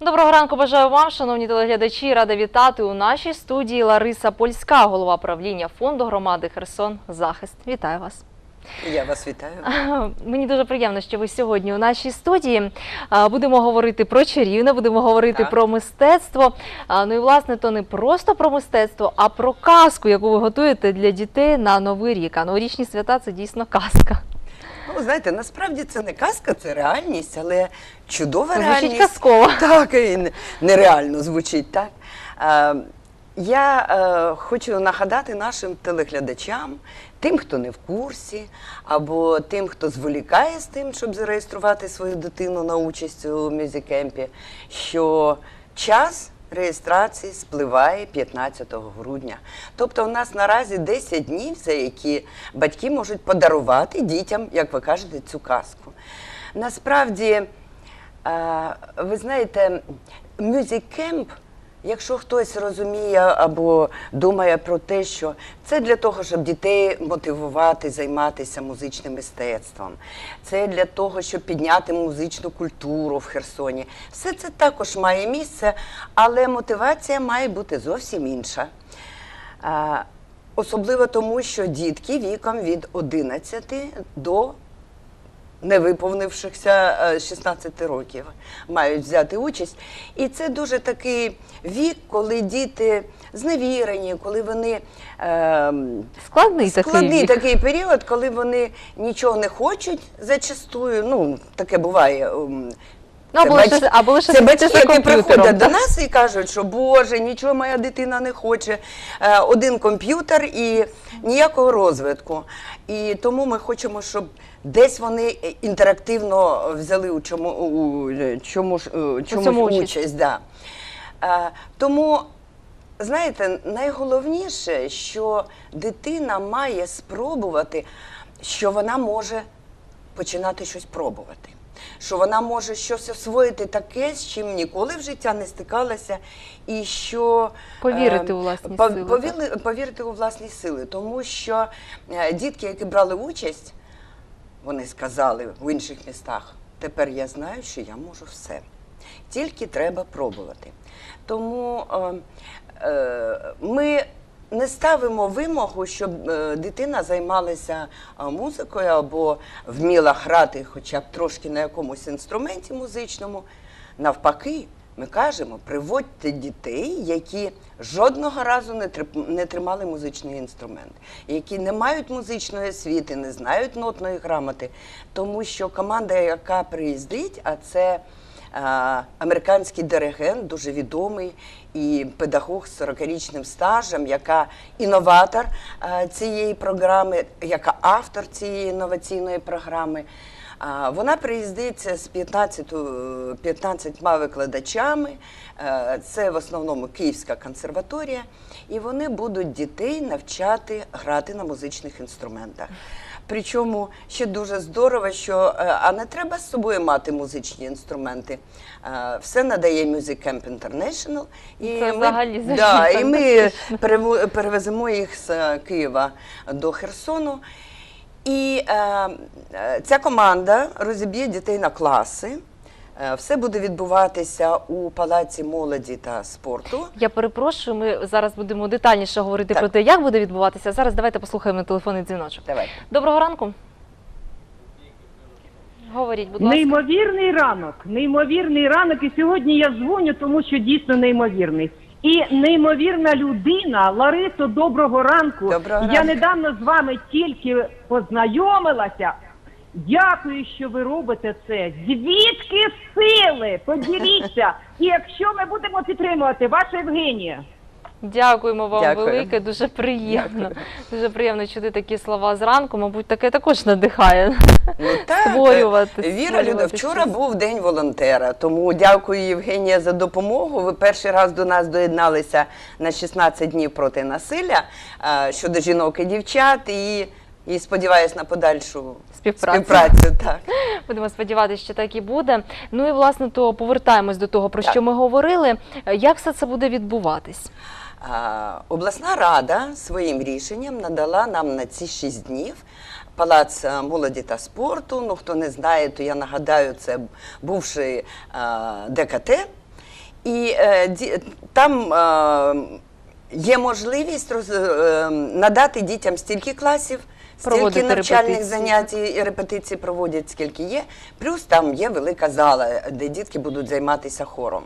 Доброго ранку бажаю вам, шановні телеглядачі. Рада вітати у нашій студії Лариса Польська, голова правління фонду громади Херсон Захист. Вітаю вас. Я вас вітаю. Мені дуже приємно, що ви сьогодні у нашій студії. Будемо говорити про чарівне, будемо говорити Так. про мистецтво. Ну і власне то не просто про мистецтво, а про казку, яку ви готуєте для дітей на новий рік. А новорічні свята це дійсно казка. Ну, знаєте, насправді це не казка, це реальність, але чудова Звучить реальність. казково. Так, і нереально звучить, так. Я е, хочу нагадати нашим телеглядачам, тим, хто не в курсі, або тим, хто зволікає з тим, щоб зареєструвати свою дитину на участь у мюзикемпі, що час реєстрації спливає 15 грудня. Тобто у нас наразі 10 днів, за які батьки можуть подарувати дітям, як ви кажете, цю казку. Насправді, е, ви знаєте, мюзик-кемп, якщо хтось розуміє або думає про те, що це для того, щоб дітей мотивувати займатися музичним мистецтвом, це для того, щоб підняти музичну культуру в Херсоні. Все це також має місце, але мотивація має бути зовсім інша. Особливо тому, що дітки віком від 11 до не виповнившихся е, 16 років мають взяти участь. І це дуже такий вік, коли діти зневірені, коли вони е, Складний, такий складний такий період, коли вони нічого не хочуть зачастую. Ну, таке буває. Ну, або лише- батьки- або лише це батьки, за які приходять до нас і кажуть, що Боже, нічого моя дитина не хоче. Е, Один комп'ютер і ніякого розвитку. І тому ми хочемо, щоб десь вони інтерактивно взяли у чому у чому цьому участь. участь. Да. Е, Тому знаєте, найголовніше, що дитина має спробувати, що вона може починати щось пробувати. Що вона може щось освоїти таке, з чим ніколи в життя не стикалася, і що Повірити е, у власні пов- сили, повіли- повірити у власні сили, тому що е, дітки, які брали участь, вони сказали в інших містах, тепер я знаю, що я можу все. Тільки треба пробувати. Тому е, е, ми не ставимо вимогу, щоб е, дитина займалася е, музикою або вміла грати хоча б трошки на якомусь інструменті музичному. Навпаки, ми кажемо, приводьте дітей, які жодного разу не, тримали музичний інструмент, які не мають музичної освіти, не знають нотної грамоти, тому що команда, яка приїздить, а це американський диригент, дуже відомий і педагог з 40-річним стажем, яка інноватор цієї програми, яка автор цієї інноваційної програми. Вона приїздить з 15, е, 15 викладачами. Це в основному Київська консерваторія, і вони будуть дітей навчати грати на музичних інструментах. Причому ще дуже здорово, що е, а не треба з собою мати музичні інструменти. Е, Все надає Music Camp International. І Це взагалі звучить да, і ми перевеземо їх з е, Києва до Херсону. І е, ця команда розіб'є дітей на класи. Е, Все буде відбуватися у Палаці молоді та спорту. Я перепрошую, ми зараз будемо детальніше говорити Так. про те, як буде відбуватися. Зараз давайте послухаємо телефонний дзвіночок. Давайте. Доброго ранку. Говоріть, будь ласка. Неймовірний ранок, неймовірний ранок. І сьогодні я дзвоню, тому що дійсно неймовірний. І неймовірна людина, Ларисо, доброго ранку. Доброго я ранку. недавно з вами тільки познайомилася. Дякую, що ви робите це. Звідки сили? Поділіться. І якщо ми будемо підтримувати, ваша Євгенія. Дякуємо вам Дякую. велике, дуже приємно. Дуже приємно чути такі слова зранку. Мабуть, таке також надихає. Ну так, Створювати, Віра створювати Люда, вчора був день волонтера, тому дякую Євгенія за допомогу. Ви перший раз до нас доєдналися на 16 днів проти насилля щодо жінок і дівчат, і, і сподіваюся на подальшу Співпрацю. співпрацю так. Будемо сподіватися, що так і буде. Ну і власне то повертаємось до того, про Так. що ми говорили. Як все це буде відбуватись? А, Обласна рада своїм рішенням надала нам на ці шість днів Палац е, молоді та спорту. Ну, хто не знає, то я нагадаю, це бувший е, ДКТ. І е, ді- там е, є можливість роз, е, надати дітям стільки класів, стільки навчальних репетиції. занять і репетиції проводять, скільки є. Плюс там є велика зала, де дітки будуть займатися хором.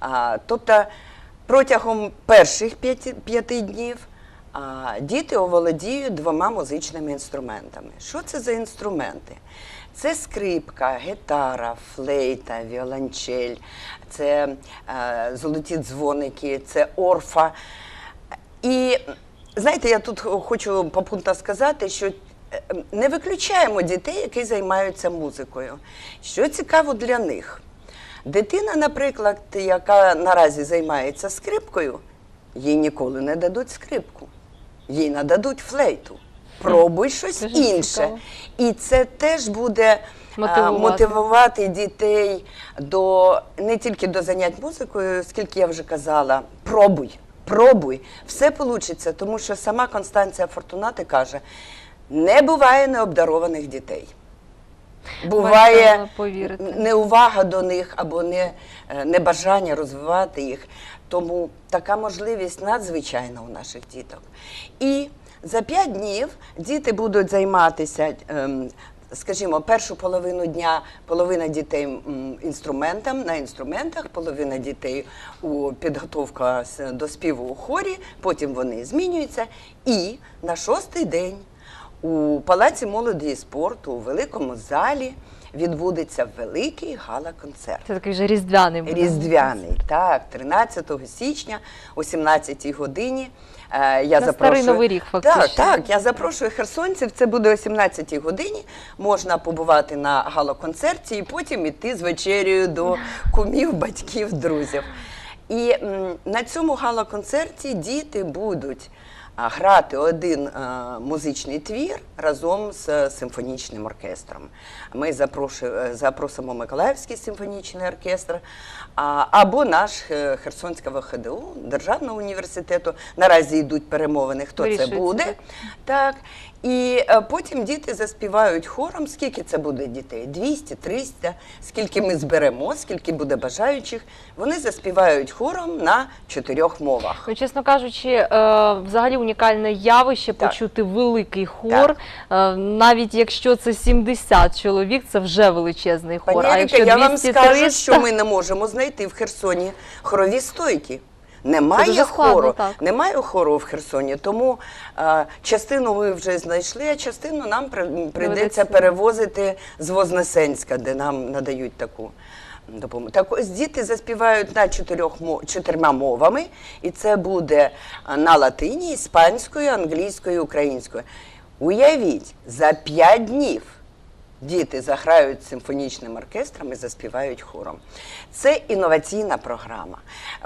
А, тобто протягом перших п'яти, п'яти днів а, діти оволодіють двома музичними інструментами. Що це за інструменти? Це скрипка, гітара, флейта, віолончель, це е, золоті дзвоники, це орфа. І знаєте, я тут хочу попутно сказати, що е, не виключаємо дітей, які займаються музикою. Що цікаво для них? Дитина, наприклад, яка наразі займається скрипкою, їй ніколи не дадуть скрипку, їй нададуть флейту. Пробуй щось інше. І це теж буде Мотивувати. мотивувати дітей до не тільки до занять музикою, скільки я вже казала, пробуй, пробуй, все вийде, тому що сама Констанція Фортунати каже: не буває необдарованих дітей. Буває неувага до них або не, е, небажання розвивати їх. Тому така можливість надзвичайна у наших діток. І за п'ять днів діти будуть займатися, ем, скажімо, першу половину дня половина дітей інструментам на інструментах, половина дітей у підготовка до співу у хорі, потім вони змінюються. І на шостий день у Палаці молоді і спорту у великому залі відбудеться великий гала-концерт. Це такий вже різдвяний буде. Різдвяний, так, 13 січня о 17 годині. Е, Я На запрошую, Старий Новий рік, фактично. Так, так, я запрошую херсонців. Це буде о 17 годині. Можна побувати на галоконцерті і потім іти з вечерею до кумів, батьків, друзів. І на цьому галоконцерті діти будуть грати один музичний твір разом з е, симфонічним оркестром. Ми запрошуємо, е, запросимо Миколаївський симфонічний оркестр або наш е, Херсонського ХДУ, Державного університету. Наразі йдуть перемовини, хто це буде. так. Так. І е, потім діти заспівають хором. Скільки це буде дітей? 200, 300, скільки ми зберемо, скільки буде бажаючих. Вони заспівають хором на чотирьох мовах. Ну, чесно кажучи, е, взагалі унікальне явище Так. почути великий хор. Е, навіть якщо це 70 чоловік, це вже величезний хор. Пані а Еріка, якщо я вам 200 скажу, 300, що ми не можемо знайти в Херсоні хорові стойки. Немає дуже складно, хору, немає хору в Херсоні, тому е, частину ви вже знайшли, а частину нам при- прийдеться перевозити з Вознесенська, де нам надають таку допомогу. Так ось діти заспівають на чотирьох чотирма мовами, і це буде на латині, іспанською, англійською, українською. Уявіть, за п'ять днів Діти заграють з симфонічним оркестром і заспівають хором. Це інноваційна програма.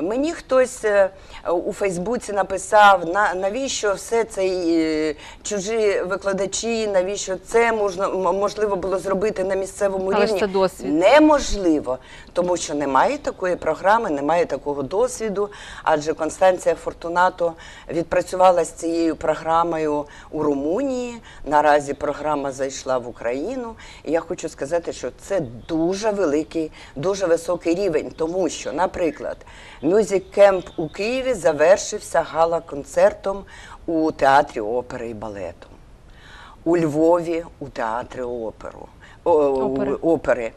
Мені хтось е, у Фейсбуці написав, на, навіщо все це е, чужі викладачі, навіщо це можна, можливо було зробити на місцевому Але рівні. це досвід. Неможливо, тому що немає такої програми, немає такого досвіду. Адже Констанція Фортунато відпрацювала з цією програмою у Румунії. Наразі програма зайшла в Україну. І я хочу сказати, що це дуже великий, дуже високий рівень, тому що, наприклад, Music Camp у Києві завершився гала-концертом у театрі опери і балету. У Львові у театрі оперу. Опери. опери.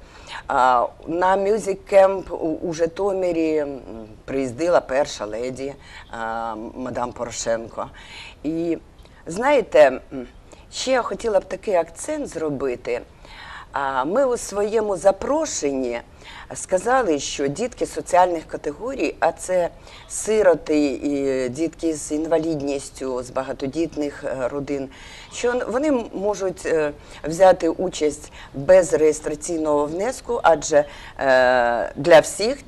А, на Music Camp у, Житомирі приїздила перша леді а, мадам Порошенко. І знаєте, ще я хотіла б такий акцент зробити. Ми у своєму запрошенні сказали, що дітки соціальних категорій, а це сироти і дітки з інвалідністю, з багатодітних е, родин, що вони можуть е, взяти участь без реєстраційного внеску, адже е, для всіх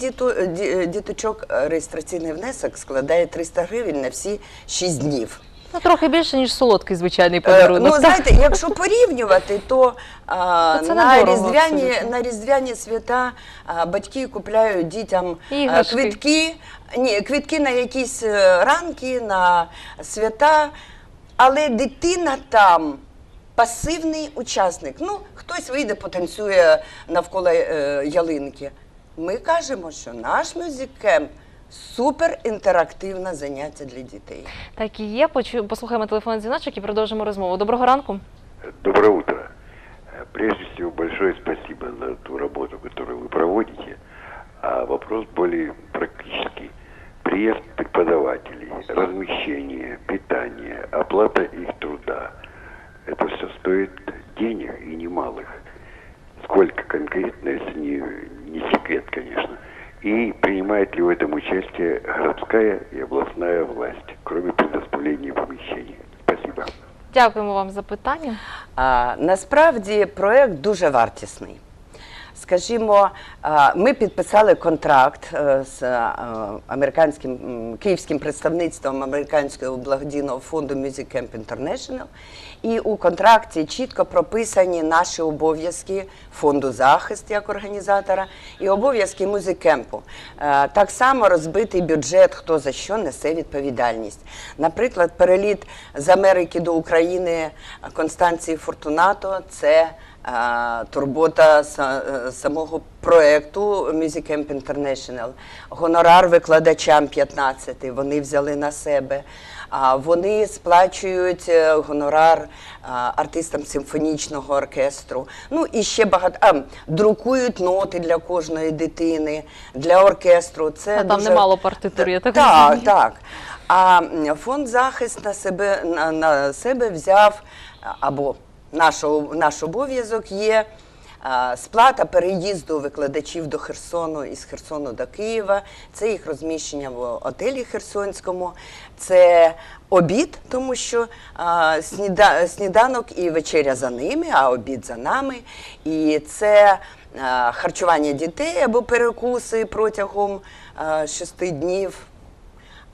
діточок реєстраційний внесок складає 300 гривень на всі 6 днів. Ну, трохи більше, ніж солодкий звичайний Е, подарунок. Ну, так? знаєте, якщо порівнювати, то а, це на, недорого різдвяні, абсолютно. на різдвяні свята а, батьки купляють дітям а, Іграшки. квитки, ні, квитки на якісь е, ранки, на свята, але дитина там. Пасивний учасник. Ну, хтось вийде, потанцює навколо е, ялинки. Ми кажемо, що наш мюзик-кемп супер інтерактивне заняття для дітей. Так і є. Почу... Послухаємо телефонний дзвіночок і продовжимо розмову. Доброго ранку. Доброе утро. Э, Прежде всего, большое спасибо за ту работу, которую вы проводите. А вопрос более практический. Приезд преподавателей, размещение, питание, оплата их труда. Это все стоит денег и немалых. Сколько конкретно, если не, не секрет, конечно. И принимает ли в этом участие городская и областная власть, кроме предоставления помещений? Спасибо. Дякуємо вам за питання. А, насправді проект дуже вартісний. Скажімо, ми підписали контракт е, з е, американським київським представництвом американського благодійного фонду Music Camp International. І у контракті чітко прописані наші обов'язки фонду захист як організатора і обов'язки музикемпу. Е, Так само розбитий бюджет, хто за що несе відповідальність. Наприклад, переліт з Америки до України Констанції Фортунато це е, турбота самого проекту Music Camp International. Гонорар викладачам 15 вони взяли на себе. Вони сплачують е, гонорар артистам симфонічного оркестру. Ну і ще багато а, друкують ноти для кожної дитини, для оркестру. Це А там дуже... немало партитур, я так так, розумію. так. А фонд захист на себе на, на себе взяв або наш, обов'язок є. Сплата переїзду викладачів до Херсону із Херсону до Києва, це їх розміщення в отелі Херсонському, це обід, тому що сніданок і вечеря за ними, а обід за нами. І це харчування дітей або перекуси протягом шести днів.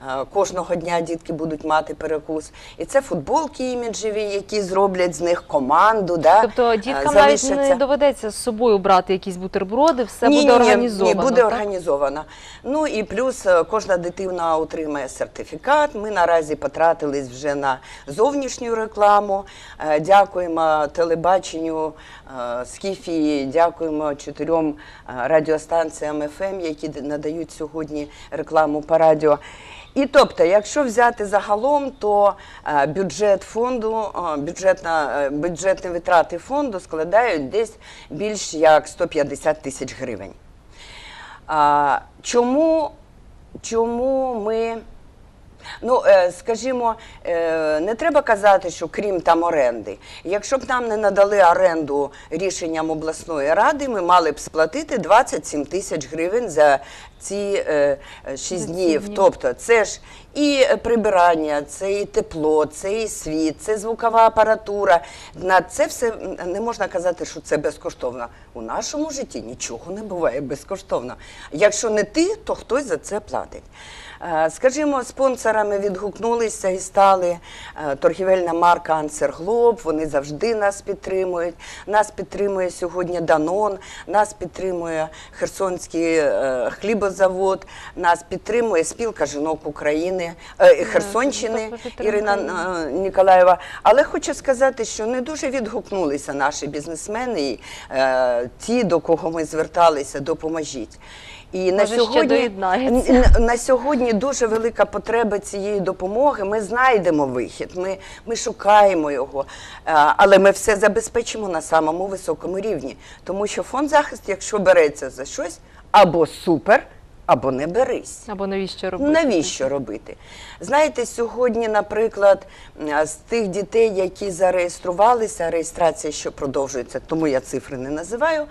Е, Кожного дня дітки будуть мати перекус. І це футболки іміджеві, які зроблять з них команду. Да? Тобто е, діткам навіть не доведеться з собою брати якісь бутерброди, все ні, буде ні, організовано. Ні, буде так? організовано. Ну і плюс е, кожна дитина отримає сертифікат. Ми наразі потратились вже на зовнішню рекламу. Дякуємо телебаченню Скіфії, дякуємо чотирьом радіостанціям ФМ, які надають сьогодні рекламу по радіо. І тобто, якщо взяти загалом, то е, бюджет фонду, бюджетна, е, бюджетні витрати фонду складають десь більш як 150 тисяч гривень. Чому, чому ми. Ну, е, скажімо, е, не треба казати, що крім там оренди. Якщо б нам не надали оренду рішенням обласної ради, ми мали б сплатити 27 тисяч гривень за ці е, 6 днів. Тобто це ж і прибирання, це і тепло, це і світ, це звукова апаратура. На це все не можна казати, що це безкоштовно. У нашому житті нічого не буває безкоштовно. Якщо не ти, то хтось за це платить. Е, Скажімо, спонсорами відгукнулися і стали е, торгівельна марка Ансерглоб. Вони завжди нас підтримують. Нас підтримує сьогодні Данон, нас підтримує Херсонський е, хлібозавод, нас підтримує спілка жінок України Херсонщини Ірина Ніколаєва. Але хочу сказати, що не дуже відгукнулися наші бізнесмени, і, ті, до кого ми зверталися, допоможіть. І на Може, сьогодні, доєднаються. н- н- на сьогодні дуже велика потреба цієї допомоги. Ми знайдемо вихід, ми, ми шукаємо його, Е, але ми все забезпечимо на самому високому рівні. Тому що фонд захист, якщо береться за щось, або супер, або не берись. Або навіщо робити? Навіщо робити? Знаєте, сьогодні, наприклад, з тих дітей, які зареєструвалися, реєстрація ще продовжується, тому я цифри не називаю.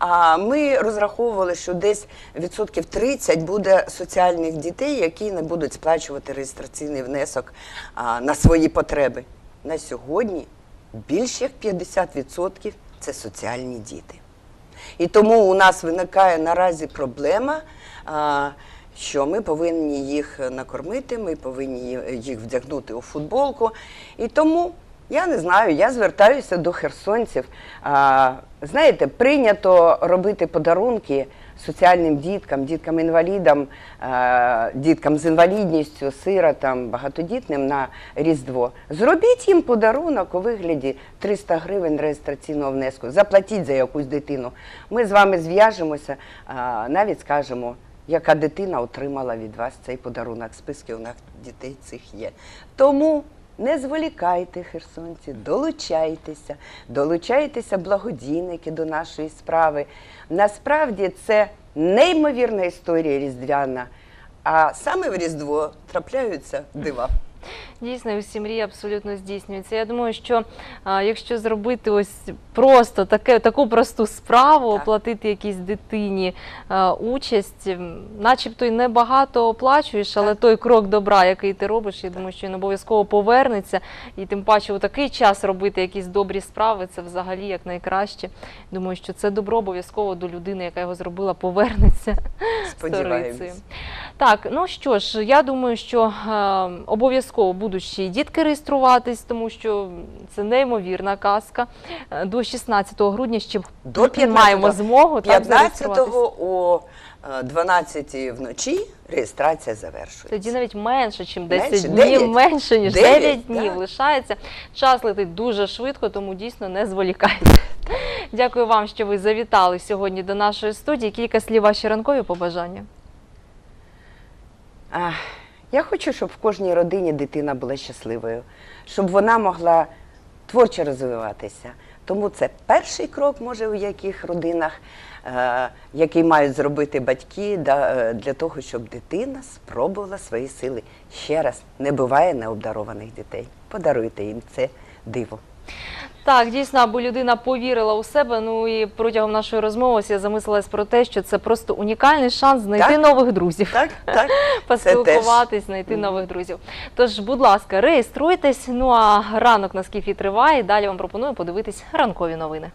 А ми розраховували, що десь відсотків 30 буде соціальних дітей, які не будуть сплачувати реєстраційний внесок на свої потреби. На сьогодні більш як 50% це соціальні діти. І тому у нас виникає наразі проблема, що ми повинні їх накормити, ми повинні їх вдягнути у футболку. І тому я не знаю, я звертаюся до херсонців. Знаєте, прийнято робити подарунки соціальним діткам, діткам-інвалідам, діткам з інвалідністю, сиротам, багатодітним на Різдво. Зробіть їм подарунок у вигляді 300 гривень реєстраційного внеску. Заплатіть за якусь дитину. Ми з вами зв'яжемося, навіть скажемо, яка дитина отримала від вас цей подарунок. Списки у нас дітей цих є. Тому не зволікайте, херсонці, долучайтеся, долучайтеся благодійники до нашої справи. Насправді це неймовірна історія різдвяна. А саме в Різдво трапляються дива. Дійсно, усі мрії абсолютно здійснюються. Я думаю, що а, якщо зробити ось просто таке, таку просту справу, Так. оплатити якійсь дитині а, участь, начебто й небагато оплачуєш, але той крок добра, який ти робиш, я думаю, що він обов'язково повернеться. І тим паче у такий час робити якісь добрі справи, це взагалі як найкраще. Думаю, що це добро обов'язково до людини, яка його зробила, повернеться. Сподіваємось. Так, ну що ж, я думаю, що е, обов'язково будуть ще й дітки реєструватись, тому що це неймовірна казка. Е, До 16 грудня ще До 15-го. маємо змогу 15-го о е, 12 вночі реєстрація завершується. Тоді навіть менше, ніж 10 Менше? днів, Дев'ять? менше, ніж Дев'ять, 9 днів так. лишається. Час летить дуже швидко, тому дійсно не зволікайте. Дякую вам, що ви завітали сьогодні до нашої студії. Кілька слів ваші ранкові побажання. А, я хочу, щоб в кожній родині дитина була щасливою, щоб вона могла творчо розвиватися. Тому це перший крок, може, у яких родинах, е, який мають зробити батьки е, для того, щоб дитина спробувала свої сили. Ще раз, не буває необдарованих дітей. Подаруйте їм це диво. Так, дійсно, аби людина повірила у себе. Ну і протягом нашої розмови я замислилась про те, що це просто унікальний шанс знайти Так. нових друзів. Так, так. Поспілкуватись, знайти нових друзів. Тож, будь ласка, реєструйтесь. Ну а ранок на скіфі триває. Далі вам пропоную подивитись ранкові новини.